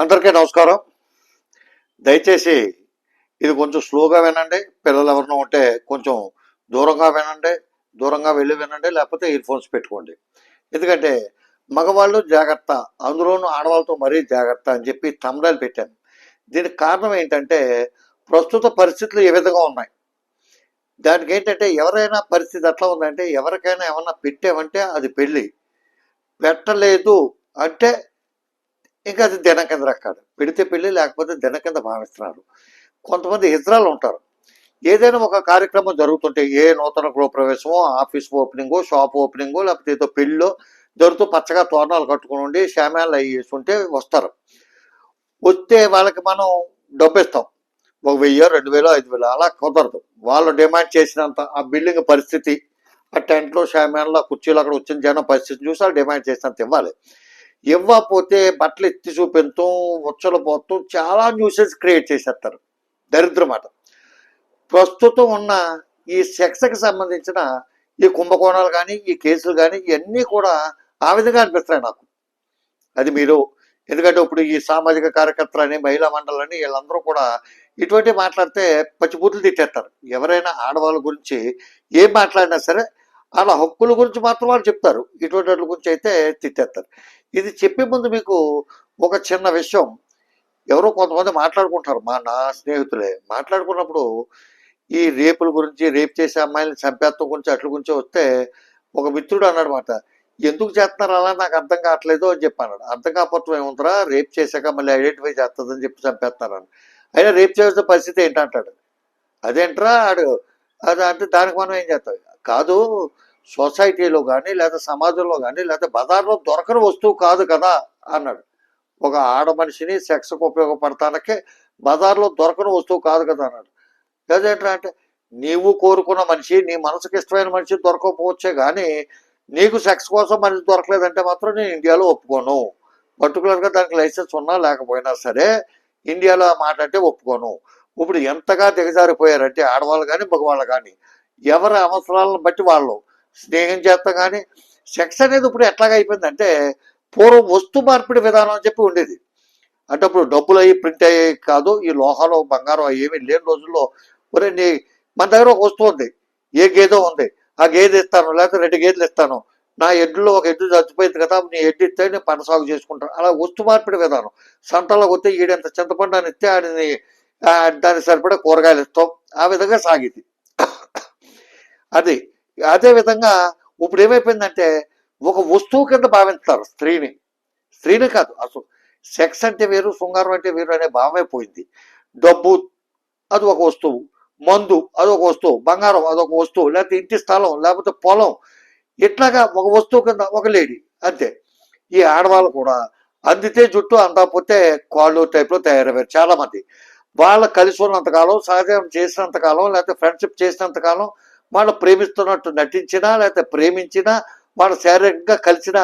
అందరికీ నమస్కారం. దయచేసి ఇది కొంచెం స్లోగా వినండి. పిల్లలు ఎవరినో ఉంటే కొంచెం దూరంగా వినండి. దూరంగా వెళ్ళి వినండి. లేకపోతే ఇయర్ ఫోన్స్ పెట్టుకోండి. ఎందుకంటే మగవాళ్ళు జాగ్రత్త అందులోనూ ఆడవాళ్ళతో మరీ జాగ్రత్త అని చెప్పి తమ్ముడాలు పెట్టాను. దీనికి కారణం ఏంటంటే ప్రస్తుత పరిస్థితులు ఏ విధంగా ఉన్నాయి? దానికి ఏంటంటే ఎవరైనా పరిస్థితి ఎట్లా ఉందంటే ఎవరికైనా ఏమన్నా పెట్టామంటే అది పెళ్ళి. పెట్టలేదు అంటే ఇంకా అది దిన కింద. రక్కాడు పెడితే పెళ్ళి లేకపోతే దిన కింద భావిస్తున్నారు. కొంతమంది హిజ్రాలు ఉంటారు. ఏదైనా ఒక కార్యక్రమం జరుగుతుంటే ఏ నూతన గృహప్రవేశమో ఆఫీస్ ఓపెనింగో షాప్ ఓపెనింగో లేకపోతే ఏదో పెళ్ళో జరుగుతూ పచ్చగా తోరణాలు కట్టుకుని ఉండి శామ్యాలు అవి వేసుకుంటే వస్తారు. వస్తే వాళ్ళకి మనం డబ్బు ఇస్తాం ఒక వెయ్యి రెండు వేలు ఐదు వేలు అలా కుదరదు. వాళ్ళు డిమాండ్ చేసినంత ఆ బిల్డింగ్ పరిస్థితి ఆ టెంట్లో షామ్యాన్లో కుర్చీలు అక్కడ వచ్చిన జనం పరిస్థితి చూసి వాళ్ళు డిమాండ్ చేసినంత ఇవ్వాలి. ఇవ్వకపోతే బట్టలు ఎత్తి చూపెంతం ఉచ్చలు పోతాం చాలా న్యూసెస్ క్రియేట్ చేసేస్తారు. దరిద్రమాట ప్రస్తుతం ఉన్న ఈ సెక్స్కి సంబంధించిన ఈ కుంభకోణాలు కానీ ఈ కేసులు కానీ ఇవన్నీ కూడా ఆ విధంగా అనిపిస్తాయి నాకు. అది మీరు ఎందుకంటే ఇప్పుడు ఈ సామాజిక కార్యకర్తలని మహిళా మండలని వీళ్ళందరూ కూడా ఇటువంటి మాట్లాడితే పచ్చిబూతులు తిట్టేస్తారు. ఎవరైనా ఆడవాళ్ళ గురించి ఏం మాట్లాడినా సరే వాళ్ళ హక్కుల గురించి మాత్రం వాళ్ళు చెప్తారు. ఇటువంటి వాటి గురించి అయితే తిట్టేస్తారు. ఇది చెప్పే ముందు మీకు ఒక చిన్న విషయం. ఎవరో కొంతమంది మాట్లాడుకుంటారు. మా నా స్నేహితులే. మాట్లాడుకున్నప్పుడు ఈ రేపుల గురించి రేపు చేసే అమ్మాయిని చంపేత్తం గురించి అట్ల గురించి వస్తే ఒక మిత్రుడు అన్నాడు మాట ఎందుకు చేస్తున్నారు? అలా నాకు అర్థం కావట్లేదు అని చెప్పి అన్నాడు. అర్థం కాకపోవటం ఏముందరా? రేప్ చేశాక మళ్ళీ ఐడెంటిఫై చేస్తుందని చెప్పి చంపేస్తున్నారని అయినా రేప్ చేసిన పరిస్థితి ఏంటంటాడు. అదేంట్రా? ఆడు అది అంటే దానికి మనం ఏం చేస్తాం? కాదు సొసైటీలో కానీ లేదా సమాజంలో కానీ లేదా బజార్లో దొరకని వస్తువు కాదు కదా అన్నాడు. ఒక ఆడ మనిషిని సెక్స్కి ఉపయోగపడటానికి బజార్లో దొరకని వస్తువు కాదు కదా అన్నాడు. అదేంట్రా అంటే నీవు కోరుకున్న మనిషి నీ మనసుకి ఇష్టమైన మనిషి దొరకకపోవచ్చే కానీ నీకు సెక్స్ కోసం మనిషి దొరకలేదంటే మాత్రం నేను ఇండియాలో ఒప్పుకోను. పర్టికులర్గా దానికి లైసెన్స్ ఉన్నా లేకపోయినా సరే ఇండియాలో ఆ మాట అంటే ఒప్పుకోను. ఇప్పుడు ఎంతగా దిగజారిపోయారంటే ఆడవాళ్ళు కానీ మగవాళ్ళు కానీ ఎవరి అవసరాలను బట్టి వాళ్ళు స్నేహం చేస్తాం కానీ సెక్స్ అనేది ఇప్పుడు ఎట్లాగా అయిపోయిందంటే పూర్వం వస్తు మార్పిడి విధానం అని చెప్పి ఉండేది. అంటే అప్పుడు డబ్బులు అయ్యి ప్రింట్ అయ్యాయి కాదు ఈ లోహాలు బంగారం అవి ఏమీ లేని రోజుల్లో ఒరే నీ మన దగ్గర ఒక వస్తువు ఉంది ఏ గేదో ఉంది ఆ గేదె ఇస్తాను లేకపోతే రెండు గేదెలు ఇస్తాను నా ఎడ్డులో ఒక ఎడ్డు చచ్చిపోయింది కదా నీ ఎడ్డు ఇస్తే నేను పంట సాగు చేసుకుంటాను అలా వస్తు మార్పిడి విధానం. సంతలోకి వస్తే ఈడంత చింతపండు అని ఇస్తే ఆడిని దానికి సరిపడా కూరగాయలు ఇస్తాం. ఆ విధంగా సాగింది. అది అదే విధంగా ఇప్పుడు ఏమైపోయిందంటే ఒక వస్తువు కింద భావిస్తారు స్త్రీని. స్త్రీని కాదు అసలు సెక్స్ అంటే వేరు శృంగారం అంటే వేరు అనే భావమే పోయింది డబ్బు అది ఒక వస్తువు. మందు అదొక వస్తువు. బంగారం అదొక వస్తువు. లేకపోతే ఇంటి స్థలం లేకపోతే పొలం. ఇట్లాగా ఒక వస్తువు కింద ఒక లేడీ అంతే. ఈ ఆడవాళ్ళు కూడా అందితే జుట్టు అందకపోతే కాళ్ళు టైప్లో తయారయ్యారు చాలా మంది వాళ్ళ కలిసి ఉన్నంతకాలం సహజం చేసినంతకాలం లేకపోతే ఫ్రెండ్షిప్ చేసినంతకాలం వాళ్ళు ప్రేమిస్తున్నట్టు నటించినా లేకపోతే ప్రేమించినా వాళ్ళు శారీరకంగా కలిసినా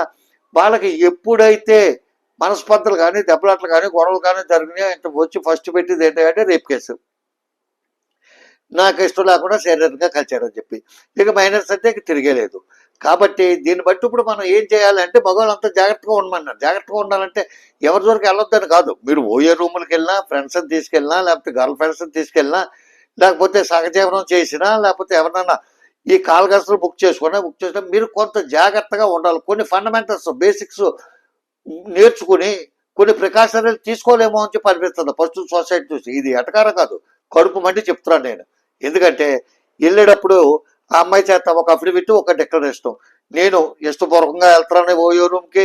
వాళ్ళకి ఎప్పుడైతే మనస్పర్ధలు కానీ దెబ్బలాట్లు కానీ గొడవలు కానీ జరిగినాయి అంటే వచ్చి ఫస్ట్ పెట్టింది ఏంటంటే రేప్ కేసు. నాకు ఇష్టం లేకుండా శారీరకంగా కలిచాడని చెప్పి. ఇక మైనర్స్ అంటే ఇక తిరిగేలేదు. కాబట్టి దీన్ని బట్టి ఇప్పుడు మనం ఏం చేయాలంటే మగవాళ్ళంతా జాగ్రత్తగా ఉండమన్నారు. జాగ్రత్తగా ఉండాలంటే ఎవరి దొరికి వెళ్ళొద్దని కాదు. మీరు ఓయే రూములకి వెళ్ళినా ఫ్రెండ్స్ని తీసుకెళ్ళినా లేకపోతే గర్ల్ ఫ్రెండ్స్ని తీసుకెళ్ళినా లేకపోతే సహజీవనం చేసినా లేకపోతే ఎవరినైనా ఈ కాల్ బుక్ చేసుకున్నా బుక్ చేసినా మీరు కొంత జాగ్రత్తగా ఉండాలి. కొన్ని ఫండమెంటల్స్ బేసిక్స్ నేర్చుకుని కొన్ని ప్రికాషనరీలు తీసుకోలేమో అని చెప్పి అనిపిస్తుంది. ఫస్ట్ సొసైటీ చూసి ఇది ఎటకారం కాదు. కడుపు మండి చెప్తున్నాను నేను. ఎందుకంటే వెళ్ళేటప్పుడు ఆ అమ్మాయి చేత ఒక అఫిడవిట్ ఒక డిక్లరేషన్. నేను ఇష్టపూర్వకంగా వెళ్తున్నాను ఓయో రూమ్కి.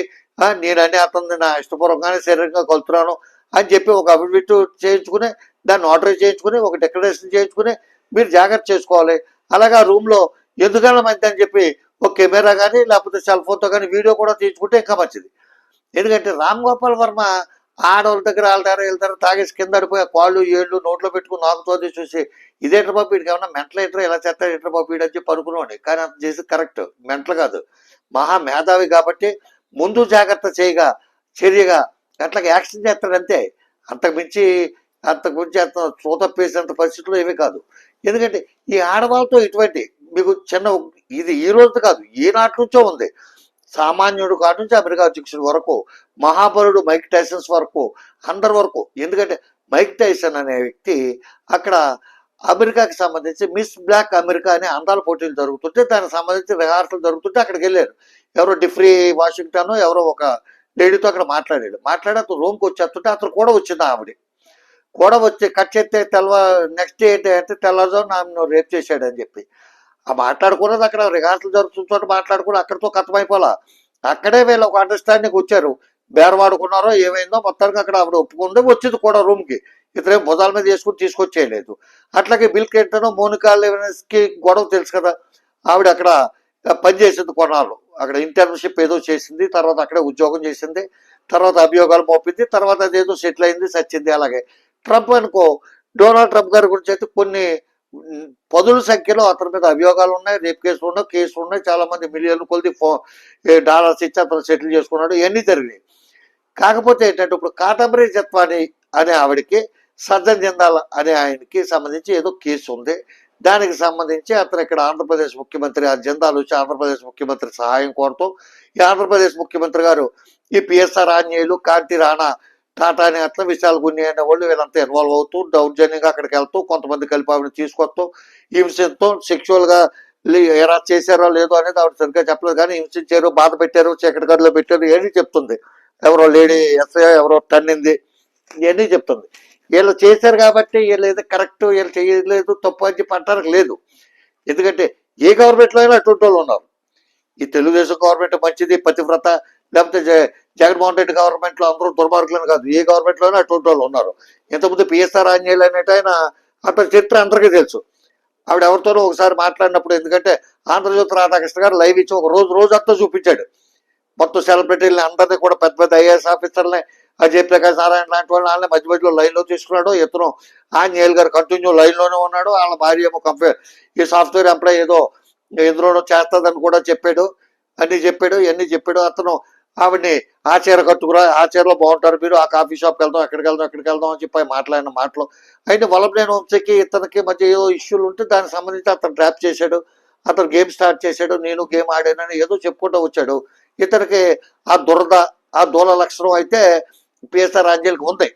నేను అన్ని అతను నా ఇష్టపూర్వకంగానే శరీరంగా కలుతున్నాను అని చెప్పి ఒక అఫిడవిట్ చేయించుకుని దాన్ని ఆర్డర్ చేయించుకుని ఒక డెకరేషన్ చేయించుకుని మీరు జాగ్రత్త చేసుకోవాలి. అలాగే ఆ రూమ్లో ఎందుకన్నా మంచిది అని చెప్పి ఒక కెమెరా కానీ లేకపోతే సెల్ ఫోన్తో కానీ వీడియో కూడా తీయించుకుంటే ఇంకా మంచిది. ఎందుకంటే రామ్ గోపాల్ వర్మ ఆడవాళ్ళ దగ్గర వెళ్తారు వెళ్తారు తాగేసి కింద అడిపోయి కాళ్ళు ఏళ్ళు నోట్లో పెట్టుకుని నాకుతోంది చూసి ఇదేంటర్ బాబు వీడికి ఏమన్నా మెంటల్ ఏంటర్ ఇలా చేస్తారు? ఏంటర్ బాబు వీడు? అని చెప్పి అనుకునేవాడి కానీ అంత చేసి కరెక్ట్. మెంటల్ కాదు. మహా మేధావి కాబట్టి ముందు జాగ్రత్త చేయగా చర్యగా అట్లాగే యాక్షన్ చేస్తాడంతే. అంతకు మించి అంత గురించి అంత పేసినంత పరిస్థితుల్లో ఏమీ కాదు. ఎందుకంటే ఈ ఆడవాళ్ళతో ఇటువంటి మీకు చిన్న ఇది ఈ రోజు కాదు ఈనాటి నుంచో ఉంది. సామాన్యుడు కాటి నుంచి అమెరికా అధ్యక్షుడు వరకు మహాబలుడు మైక్ టైసన్స్ వరకు అందరి వరకు. ఎందుకంటే మైక్ టైసన్ అనే వ్యక్తి అక్కడ అమెరికాకి సంబంధించి మిస్ బ్లాక్ అమెరికా అనే అందాల పోటీలు జరుగుతుంటే దానికి సంబంధించి రిహార్సల్ జరుగుతుంటే అక్కడికి వెళ్ళారు ఎవరో డిఫ్రీ వాషింగ్టన్ ఎవరో ఒక లేడీతో అక్కడ మాట్లాడాడు. మాట్లాడి అతను రూమ్కి వచ్చేస్తుంటే అతను కూడా వచ్చింది ఆవిడ. కూడా వచ్చి కట్ చేస్తే తెల్లవ నెక్స్ట్ ఏంటి అంటే తెల్లవారుజాము నన్ను రేప్ చేశాడని చెప్పి. ఆ మాట్లాడుకున్నది అక్కడ రిహార్సల్ జరుగుతున్న చోట మాట్లాడుకుని అక్కడితో కథమైపోలా. అక్కడే వీళ్ళు ఒక అండర్స్టాండింగ్ వచ్చారు. బేరవాడుకున్నారో ఏమైందో మొత్తానికి అక్కడ ఆవిడ ఒప్పుకుంటే వచ్చింది కూడా రూమ్కి ఇతరేం భుజాల మీద వేసుకుని తీసుకొచ్చేయలేదు. అట్లాగే బిల్ క్లింటన్ మోనికా కి గొడవ తెలుసు కదా. ఆవిడ అక్కడ పనిచేసింది కొన్నాళ్ళు. అక్కడ ఇంటర్న్షిప్ ఏదో చేసింది తర్వాత అక్కడే ఉద్యోగం చేసింది తర్వాత అభియోగాలు మోపింది తర్వాత అదేదో సెటిల్ అయింది సచ్చింది అలాగే. ట్రంప్ అనుకో డొనాల్డ్ ట్రంప్ గారి గురించి అయితే కొన్ని పదుల సంఖ్యలో అతని మీద అభియోగాలు ఉన్నాయి రేప్ కేసులు ఉన్నాయి కేసులు ఉన్నాయి చాలా మంది మిలియన్లు కొలిది ఫో డాలర్స్ ఇచ్చి అతను సెటిల్ చేసుకున్నాడు ఇవన్నీ జరిగినాయి. కాకపోతే ఏంటంటే ఇప్పుడు కాటంబరి జత్వాని అనే ఆవిడకి సజ్జన్ జిందాల్ అనే ఆయనకి సంబంధించి ఏదో కేసు ఉంది. దానికి సంబంధించి అతను ఇక్కడ ఆంధ్రప్రదేశ్ ముఖ్యమంత్రి ఆ జెండాలు వచ్చి ఆంధ్రప్రదేశ్ ముఖ్యమంత్రి సహాయం కోరుతూ ఈ ఆంధ్రప్రదేశ్ ముఖ్యమంత్రి గారు ఈ పిఎస్ఆర్ ఆంజనేయులు కాంతి రాణా టాటా అని అట్లా విశాల్ గున్ని అనే వాళ్ళు వీళ్ళంతా ఇన్వాల్వ్ అవుతూ దౌర్జన్యంగా అక్కడికి వెళ్తూ కొంతమంది కలిపి ఆవిడ తీసుకొస్తూ హింసతో సెక్షువల్గా ఎలా చేశారో లేదో అనేది ఆవిడ సరిగ్గా చెప్పలేదు. కానీ హింసించారు బాధ పెట్టారు చీకటి గడిలో పెట్టారు ఏది చెప్తుంది. ఎవరో లేడీ ఎస్ఐ ఎవరో తన్నింది ఇవన్నీ చెప్తుంది. వీళ్ళు చేశారు కాబట్టి వీళ్ళు ఏదో కరెక్ట్ వీళ్ళు చేయలేదు తప్పు అని చెప్పి అంటానికి లేదు. ఎందుకంటే ఏ గవర్నమెంట్లో అయినా అటువంటి వాళ్ళు ఉన్నారు. ఈ తెలుగుదేశం గవర్నమెంట్ మంచిది పతివ్రత లేకపోతే జగన్మోహన్ రెడ్డి గవర్నమెంట్లో అందరూ దుర్మార్గులను కాదు. ఏ గవర్నమెంట్లోనే అటువంటి వాళ్ళు ఉన్నారు. ఇంతకుముందు పిఎస్ఆర్ ఆంజనేయులు అనేట ఆయన అతని చరిత్ర అందరికీ తెలుసు. ఆవిడ ఎవరితోనో ఒకసారి మాట్లాడినప్పుడు ఎందుకంటే ఆంధ్రజ్యోతి రాధాకృష్ణ గారు లైవ్ ఇచ్చి ఒక రోజు రోజు అంతా చూపించాడు. మొత్తం సెలబ్రిటీలని అందరినీ కూడా పెద్ద పెద్ద ఐఏఎస్ ఆఫీసర్లని అజయ్ ప్రకాష్ నారాయణ లాంటి వాళ్ళని వాళ్ళని మధ్య మధ్యలో లైన్లో తీసుకున్నాడు. ఇతను ఆంజనేయులు గారు కంటిన్యూ లైన్లోనే ఉన్నాడు. వాళ్ళ భార్య ఏమో కంపే ఈ సాఫ్ట్వేర్ ఎంప్లాయ్ ఏదో ఎందులోనో చేస్తుందని కూడా చెప్పాడు. అన్ని చెప్పాడు ఇవన్నీ చెప్పాడు. అతను ఆవిడ్ని ఆ చీర కట్టుకురా ఆ చీరలో బాగుంటారు మీరు ఆ కాఫీ షాప్కి వెళ్దాం ఎక్కడికి వెళ్దాం ఎక్కడికి వెళ్దాం అని చెప్పి మాట్లాడిన మాటలు. అయితే వల్లభనేని వంశకి ఇతనికి మధ్య ఏదో ఇష్యూలు ఉంటే దానికి సంబంధించి అతను డ్రాప్ చేశాడు. అతను గేమ్ స్టార్ట్ చేశాడు నేను గేమ్ ఆడానని ఏదో చెప్పుకుంటూ వచ్చాడు. ఇతనికి ఆ దురద ఆ దూల లక్షణం అయితే పిఎస్ఆర్ రాజ్యాలకు ఉంది.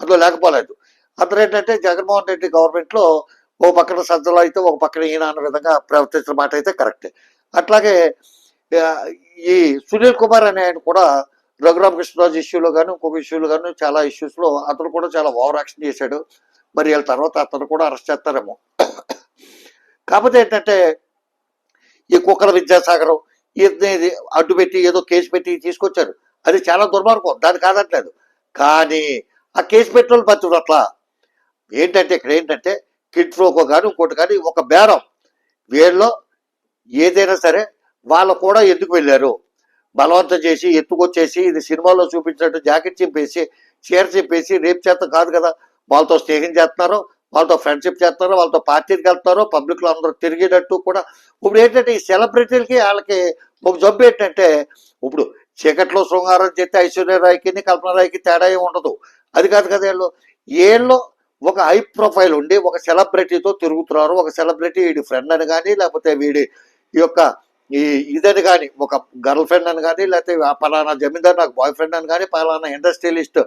అందులో లేకపోలేదు. అతను ఏంటంటే జగన్మోహన్ రెడ్డి గవర్నమెంట్లో ఓ పక్కన సజ్జలు అయితే ఒక పక్కన ఈయన అన్న విధంగా ప్రవర్తించిన మాట అయితే కరెక్టే. అట్లాగే ఈ సునీల్ కుమార్ అనే ఆయన కూడా రఘురామకృష్ణరాజు ఇష్యూలో కానీ ఇంకొక ఇష్యూలో కానీ చాలా ఇష్యూస్లో అతను కూడా చాలా ఓవర్ యాక్షన్ చేశాడు. మరి వీళ్ళ తర్వాత అతను కూడా అరెస్ట్ చేస్తారేమో. కాకపోతే ఏంటంటే ఈ కుక్కల విద్యాసాగరం ఇది అడ్డు పెట్టి ఏదో కేసు పెట్టి తీసుకొచ్చారు. అది చాలా దుర్మార్గం దాని కాదట్లేదు కానీ ఆ కేసు పెట్టిన వాళ్ళు అట్లా. ఏంటంటే ఇక్కడ ఏంటంటే కిడ్ ఫ్రోకో కానీ ఇంకోటి కానీ ఒక బేరం. వీళ్ళలో ఏదైనా సరే వాళ్ళు కూడా ఎందుకు వెళ్ళారు? బలవంతం చేసి ఎత్తుకొచ్చేసి ఇది సినిమాలో చూపించినట్టు జాకెట్ చింపేసి చీర చింపేసి రేపు చేత కాదు కదా. వాళ్ళతో స్నేహం చేస్తున్నారు వాళ్ళతో ఫ్రెండ్షిప్ చేస్తున్నారు వాళ్ళతో పార్టీకి వెళ్తున్నారు పబ్లిక్లో అందరూ తిరిగేటట్టు కూడా. ఇప్పుడు ఏంటంటే ఈ సెలబ్రిటీలకి వాళ్ళకి ఒక జబ్బు ఏంటంటే ఇప్పుడు చీకట్లో శృంగారం చేస్తే ఐశ్వర్య రాయ్కి తేడా ఏమి ఉండదు. అది కాదు కదా వీళ్ళు. వీళ్ళు ఒక హై ప్రొఫైల్ ఉండి ఒక సెలబ్రిటీతో తిరుగుతున్నారు. ఒక సెలబ్రిటీ వీడి ఫ్రెండ్ అని కానీ లేకపోతే వీడి ఈ యొక్క ఈ ఇదని కానీ ఒక గర్ల్ ఫ్రెండ్ అని కానీ లేకపోతే పలానా జమీందారు నాకు బాయ్ ఫ్రెండ్ అని కానీ పలానా ఇండస్ట్రియలిస్ట్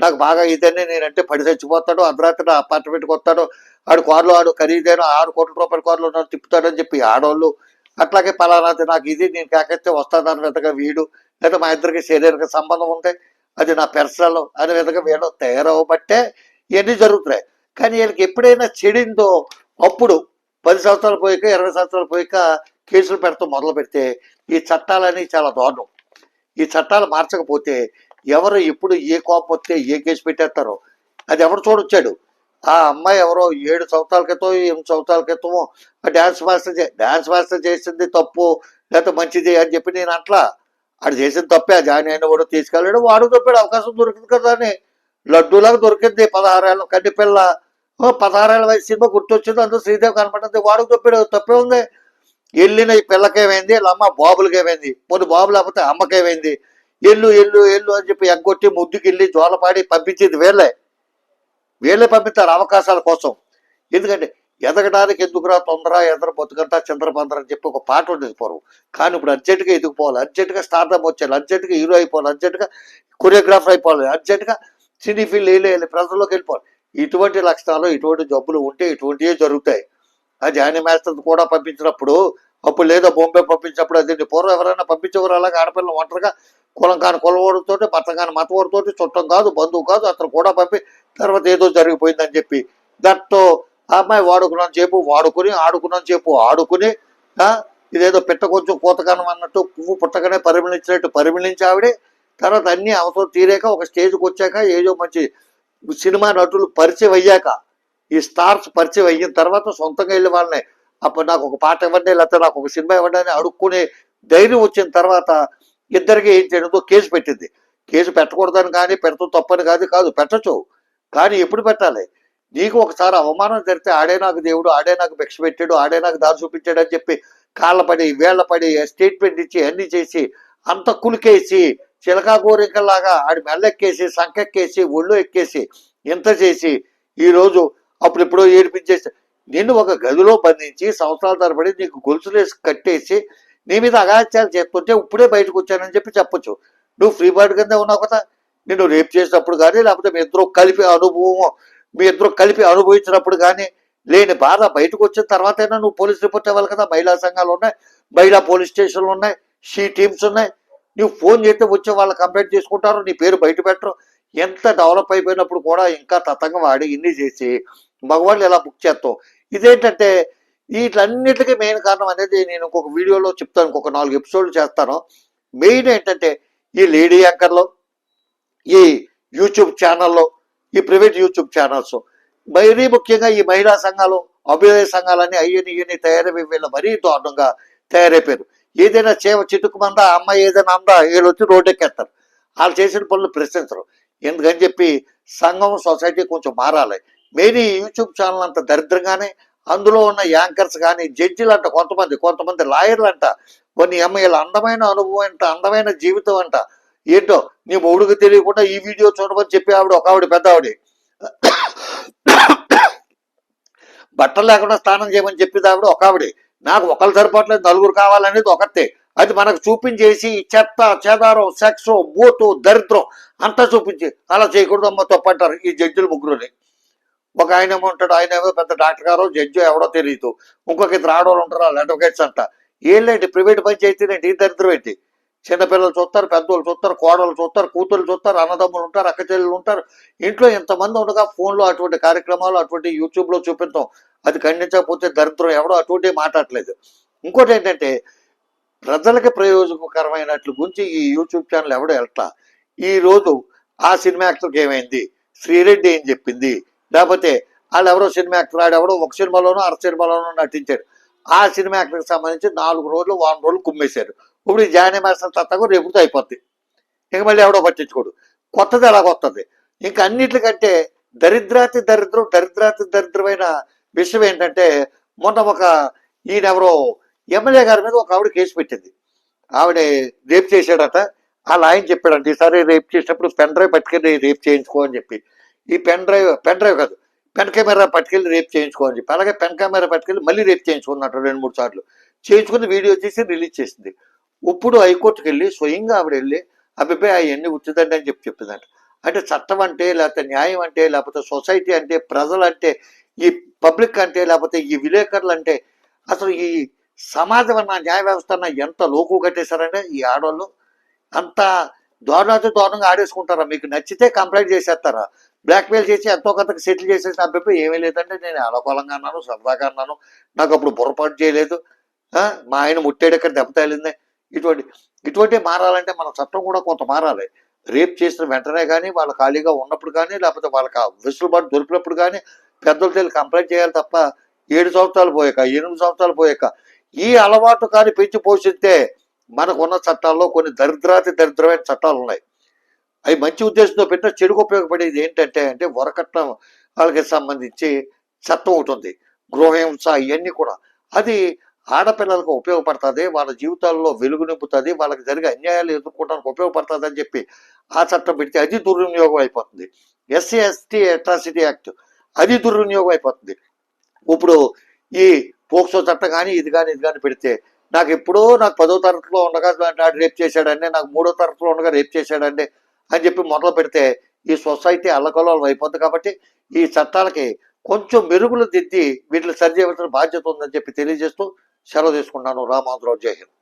నాకు బాగా ఇదని నేనంటే పడి చచ్చిపోతాడు అర్ధరాత్రి నా అపార్ట్మెంట్కి వస్తాడు ఆడు కార్లు ఆడు ఖరీదైన ఆరు కోట్ల రూపాయల కార్లు ఉన్నాడు తిప్పుతాడని చెప్పి ఆడవాళ్ళు అట్లాగే పలానాది నాకు ఇది నేను కాకపోతే వస్తానని విధంగా వీడు లేదా మా ఇద్దరికి శరీరక సంబంధం ఉంది అది నా పెర్సనల్ అనే విధంగా వీళ్ళు తయారవబట్టే ఇవన్నీ జరుగుతున్నాయి. కానీ వీళ్ళకి ఎప్పుడైనా చెడిందో అప్పుడు పది సంవత్సరాలు పోయాక ఇరవై సంవత్సరాలు పోయాక కేసులు పెడతాం మొదలు పెడితే ఈ చట్టాలని చాలా దారుణం. ఈ చట్టాలు మార్చకపోతే ఎవరు ఎప్పుడు ఏ కోపం వస్తే ఏ కేసు పెట్టేస్తారో అది ఎవరు చూడొచ్చాడు? ఆ అమ్మాయి ఎవరో ఏడు సంవత్సరాల క్రితం ఎనిమిది సంవత్సరాల క్రితమో డ్యాన్స్ మాస్టర్ డ్యాన్స్ మాస్టర్ చేసింది తప్పు లేకపోతే మంచిది అని చెప్పి నేను అట్లా. ఆడు చేసిన తప్పే ఆ జాయిన్ అయిన వాడు తీసుకెళ్ళాడు వాడు తప్పాడు అవకాశం దొరికింది కదా అని. లడ్డూలాగా దొరికింది పదహారేళ్ళ కడ్డి పిల్ల ఓ పదహారేళ్ళ వయసు సినిమా గుర్తొచ్చింది అందులో శ్రీదేవి కనపడింది వాడు తప్పాడు తప్పే ఉంది. వెళ్ళిన ఈ పిల్లకేమైంది? వాళ్ళ అమ్మ బాబులకేమైంది? ఏమైంది బాబు లేకపోతే అమ్మకేమైంది? ఎల్లు ఎల్లు ఎల్లు అని చెప్పి ఎగ్గొట్టి ముద్దుకి వెళ్ళి జోలపాడి పంపించేది వీళ్ళే. వీళ్ళే పంపిస్తారు అవకాశాల కోసం. ఎందుకంటే ఎదగడానికి ఎందుకురా తొందర ఎదర బతుకంతా చంద్రబందర అని చెప్పి ఒక పాట ఉండేది పూర్వం. కానీ ఇప్పుడు అర్జెంటుగా ఎదిగిపోవాలి అర్జెంటుగా స్టార్టప్ వచ్చేయాలి. అర్జెంటుగా హీరో అయిపోవాలి. అర్జెంటుగా కొరియోగ్రాఫర్ అయిపోవాలి. అర్జెంటుగా సినీ ఫీల్డ్ వెళ్ళి ప్రజల్లోకి వెళ్ళిపోవాలి. ఇటువంటి లక్షణాలు ఇటువంటి జబ్బులు ఉంటే ఇటువంటివే జరుగుతాయి. ఆ జాని మాస్టర్ కూడా పంపించినప్పుడు అప్పుడు లేదా బొంబే పంపించినప్పుడు అది పూర్వం ఎవరైనా పంపించేవారు అలాగే ఆడపిల్లలు ఒంటరిగా కులం కాని కులవాడితో మతం కాని మతవాడితో చుట్టం కాదు బంధువు కాదు అతను కూడా పంపి తర్వాత ఏదో జరిగిపోయిందని చెప్పి. దాంతో ఆ అమ్మాయి వాడుకున్నాను చెప్పు వాడుకుని ఆడుకున్నాను చెప్పు ఆడుకుని ఇదేదో పిట్ట కొంచెం కోతకానం అన్నట్టు పువ్వు పుట్టగానే పరిమళించినట్టు పరిమళించి ఆవిడే తర్వాత అన్ని అవసరం తీరాక ఒక స్టేజ్కి వచ్చాక ఏదో మంచి సినిమా నటులు పరిచయం అయ్యాక ఈ స్టార్స్ పరిచయం అయిన తర్వాత సొంతంగా వెళ్ళి వాళ్ళని అప్పుడు నాకు ఒక పాట ఇవ్వండి లేకపోతే నాకు ఒక సినిమా ఇవ్వండి అని అడుక్కునే ధైర్యం వచ్చిన తర్వాత ఇద్దరికి ఏం చేయడంతో కేసు పెట్టింది. కేసు పెట్టకూడదని కానీ పెడతాం తప్పని కాదు కాదు పెట్టచ్చు. కానీ ఎప్పుడు పెట్టాలి? నీకు ఒకసారి అవమానం జరిగితే ఆడే నాకు దేవుడు ఆడే నాకు భిక్ష పెట్టాడు ఆడే నాకు దారి చూపించాడు అని చెప్పి కాళ్ళ పడి వేళ్ళ పడి స్టేట్మెంట్ ఇచ్చి అన్ని చేసి అంత కులికేసి చిలకా గోరికల్లాగా ఆడి మెల్లెక్కేసి సంకెక్కేసి ఒళ్ళు ఎక్కేసి ఇంత చేసి ఈరోజు అప్పుడు ఎప్పుడో ఏడిపించేసి నిన్ను ఒక గదిలో బంధించి సంవత్సరాల తరబడి నీకు గొలుసులేసి కట్టేసి నీ మీద అగాత్యాలు చేస్తుంటే ఇప్పుడే బయటకు వచ్చానని చెప్పి చెప్పొచ్చు. నువ్వు ఫ్రీ బర్డ్ కింద ఉన్నావు కదా. నిన్ను రేపు చేసినప్పుడు కానీ లేకపోతే మీ ఇద్దరు కలిపి అనుభవం మీ ఇద్దరు కలిపి అనుభవించినప్పుడు కానీ లేని బాధ బయటకు వచ్చిన తర్వాతైనా నువ్వు పోలీస్ రిపోర్ట్ ఇవ్వాలి కదా. మహిళా సంఘాలు ఉన్నాయి మహిళా పోలీస్ స్టేషన్లు ఉన్నాయి షీ టీమ్స్ ఉన్నాయి. నువ్వు ఫోన్ చేస్తే వచ్చి వాళ్ళు కంప్లైంట్ చేసుకుంటారు నీ పేరు బయట పెట్టరు. ఎంత డెవలప్ అయిపోయినప్పుడు కూడా ఇంకా తతంగం వాడి ఇన్ని చేసి మగవాళ్ళు ఎలా బుక్ చేస్తాం ఇదేంటంటే వీటన్నిటికీ మెయిన్ కారణం అనేది నేను ఇంకొక వీడియోలో చెప్తాను ఇంకొక నాలుగు ఎపిసోడ్లు చేస్తాను. మెయిన్ ఏంటంటే ఈ లేడీ యాంకర్లో ఈ యూట్యూబ్ ఛానల్లో ఈ ప్రైవేట్ యూట్యూబ్ ఛానల్స్ మరీ ముఖ్యంగా ఈ మహిళా సంఘాలు అభ్యుదయ సంఘాలన్నీ అయ్యని ఇయ్యని తయారైపోయి వీళ్ళ మరీ దారుణంగా తయారైపోయారు. ఏదైనా చేవ చిటుకుమందా అమ్మాయి ఏదైనా అందా వీళ్ళు వచ్చి రోడ్డెక్కేస్తారు. వాళ్ళు చేసిన పనులు ప్రశ్నించరు. ఎందుకని చెప్పి సంఘం సొసైటీ కొంచెం మారాలి. మేరీ యూట్యూబ్ ఛానల్ అంత దరిద్రంగానే అందులో ఉన్న యాంకర్స్ కానీ జడ్జిలు అంట కొంతమంది కొంతమంది లాయర్లు అంట కొన్ని అమ్మాయిల అందమైన అనుభవం అంట అందమైన జీవితం అంట. ఏంటో నీ మొగుడికి తెలియకుండా ఈ వీడియో చూడమని చెప్పి ఆవిడ ఒక ఆవిడ పెద్ద ఆవిడ. బట్టలు లేకుండా స్నానం చేయమని చెప్పింది ఆవిడ ఒక ఆవిడ. నాకు ఒకరి సరిపోవట్లేదు నలుగురు కావాలనేది ఒకటే అది మనకు చూపించేసి చెత్త చెదారం సెక్స్ బూతు దరిద్రం అంతా చూపించి అలా చేయకూడదు అమ్మ తప్పంటారు ఈ జడ్జిలు ముగ్గురుని. ఒక ఆయన ఏమో ఉంటాడు ఆయన ఏమో పెద్ద డాక్టర్ గారో జడ్జో ఎవడో తెలియదు ఇంకొక ఇద్దరు ఆడవాళ్ళు ఉంటారు వాళ్ళు అడ్వకేట్స్ అంట. ఏంటంటే ప్రైవేట్ పంచాయతీనేంటి ఈ దరిద్రం ఏంటి? చిన్నపిల్లలు చూస్తారు పెద్దోళ్ళు చూస్తారు కోడలు చూస్తారు కూతురు చూస్తారు అన్నదమ్ములు ఉంటారు అక్క చెల్లెలు ఉంటారు. ఇంట్లో ఇంతమంది ఉండగా ఫోన్లో అటువంటి కార్యక్రమాలు అటువంటి యూట్యూబ్లో చూపించాం అది ఖండించకపోతే దరిద్రం ఎవడో అటువంటి మాట్లాడలేదు ఇంకోటి ఏంటంటే ప్రజలకి ప్రయోజనకరమైనట్లు గురించి ఈ యూట్యూబ్ ఛానల్ ఎవడో వెళ్తా ఈ రోజు ఆ సినిమా యాక్టర్కి ఏమైంది? శ్రీరెడ్డి ఏం చెప్పింది? లేకపోతే వాళ్ళు ఎవరో సినిమా యాక్టర్ ఆడెవడో ఒక సినిమాలోనో అర సినిమాలోనో నటించాడు. ఆ సినిమా యాక్టర్కి సంబంధించి నాలుగు రోజులు వారం రోజులు కుమ్మేశారు. ఇప్పుడు ఈ జానీ మాస్టర్ తత్తగా రేపుతో అయిపోద్ది. ఇంక మళ్ళీ ఎవడో పట్టించుకోడు. కొత్తది ఎలా కొత్తది ఇంకా అన్నిటికంటే దరిద్రాతి దరిద్రం దరిద్రాతి దరిద్రమైన విషయం ఏంటంటే మొన్న ఒక ఈయనెవరో ఎమ్మెల్యే గారి మీద ఒక ఆవిడ కేసు పెట్టింది. ఆవిడ రేపు చేశాడట. అలా ఆయన చెప్పాడంటే ఈసారి రేపు చేసినప్పుడు పెన్ డ్రైవ్ పట్టుకెళ్ళి రేపు చేయించుకో అని చెప్పి. ఈ పెన్ డ్రైవ్ పెన్ డ్రైవ్ కాదు. పెన్ కెమెరా పట్టుకెళ్ళి రేప్ చేయించుకో చెప్పి. అలాగే పెన్ కెమెరా పట్టుకెళ్ళి మళ్ళీ రేప్ చేయించుకున్నట్టు రెండు మూడు సార్లు. చేయించుకుని వీడియో చేసి రిలీజ్ చేసింది. ఇప్పుడు హైకోర్టుకి వెళ్ళి స్వయంగా ఆవిడ వెళ్ళి అభిప్రాయ అవన్నీ ఉచితండి అని చెప్పి చెప్పిందంట. అంటే చట్టం అంటే లేకపోతే న్యాయం అంటే లేకపోతే సొసైటీ అంటే ప్రజలు అంటే ఈ పబ్లిక్ అంటే లేకపోతే ఈ విలేకరులు అంటే అసలు ఈ సమాజం అన్న న్యాయ వ్యవస్థ అన్న ఎంత లోకు కట్టేశారంటే ఈ ఆడవాళ్ళు అంత దారుణాతి దారుణంగా ఆడేసుకుంటారా? మీకు నచ్చితే కంప్లైంట్ చేసేస్తారా? బ్లాక్మెయిల్ చేసి ఎంతో కొంతకు సెటిల్ చేసేసిన అభిప్రాయం ఏమీ లేదంటే నేను అలకోలంగా అన్నాను సరదాగా అన్నాను నాకు అప్పుడు బుర్రపాటు చేయలేదు. మా ఆయన ముట్టాడు ఇక్కడ దెబ్బ తగిలింది. ఇటువంటి ఇటువంటి మారాలంటే మన చట్టం కూడా కొంత మారాలి. రేప్ చేసిన వెంటనే కానీ వాళ్ళు ఖాళీగా ఉన్నప్పుడు కానీ లేకపోతే వాళ్ళకి వెసులుబాటు దొరికినప్పుడు కానీ పెద్దలు తెలియ కంప్లైంట్ చేయాలి తప్ప ఏడు సంవత్సరాలు పోయాక ఎనిమిది సంవత్సరాలు పోయాక ఈ అలవాటు కానీ పెంచి పోషిస్తే మనకున్న చట్టాల్లో కొన్ని దరిద్రాతి దరిద్రమైన చట్టాలు ఉన్నాయి. అవి మంచి ఉద్దేశంతో పెట్టిన చెడుకు ఉపయోగపడేది ఏంటంటే అంటే వరకట్నం వాళ్ళకి సంబంధించి చట్టం ఒకటి గృహహింస ఇవన్నీ కూడా. అది ఆడపిల్లలకు ఉపయోగపడుతుంది వాళ్ళ జీవితాల్లో వెలుగు నింపుతుంది వాళ్ళకి జరిగే అన్యాయాలు ఎదుర్కోవడానికి ఉపయోగపడుతుంది అని చెప్పి ఆ చట్టం పెడితే అది దుర్వినియోగం అయిపోతుంది. ఎస్సీ ఎస్టీ అట్రాసిటీ యాక్ట్ అది దుర్వినియోగం అయిపోతుంది. ఇప్పుడు ఈ పోక్సో చట్టం కానీ ఇది కానీ ఇది కానీ పెడితే నాకు ఎప్పుడో నాకు పదో తరగతిలో ఉండగా నాడు రేప్ చేశాడండి నాకు మూడో తరగతిలో ఉండగా రేపు చేశాడండి అని చెప్పి మొదలు పెడితే ఈ సొసైటీ అల్లకల్లోలం అయిపోద్ది కాబట్టి ఈ చట్టాలకి కొంచెం మెరుగులు దిద్ది వీటిని సరిచేయవలసిన బాధ్యత ఉందని చెప్పి తెలియజేస్తూ సెలవు తీసుకున్నాను రామాంధ్రరావు జై హింద్.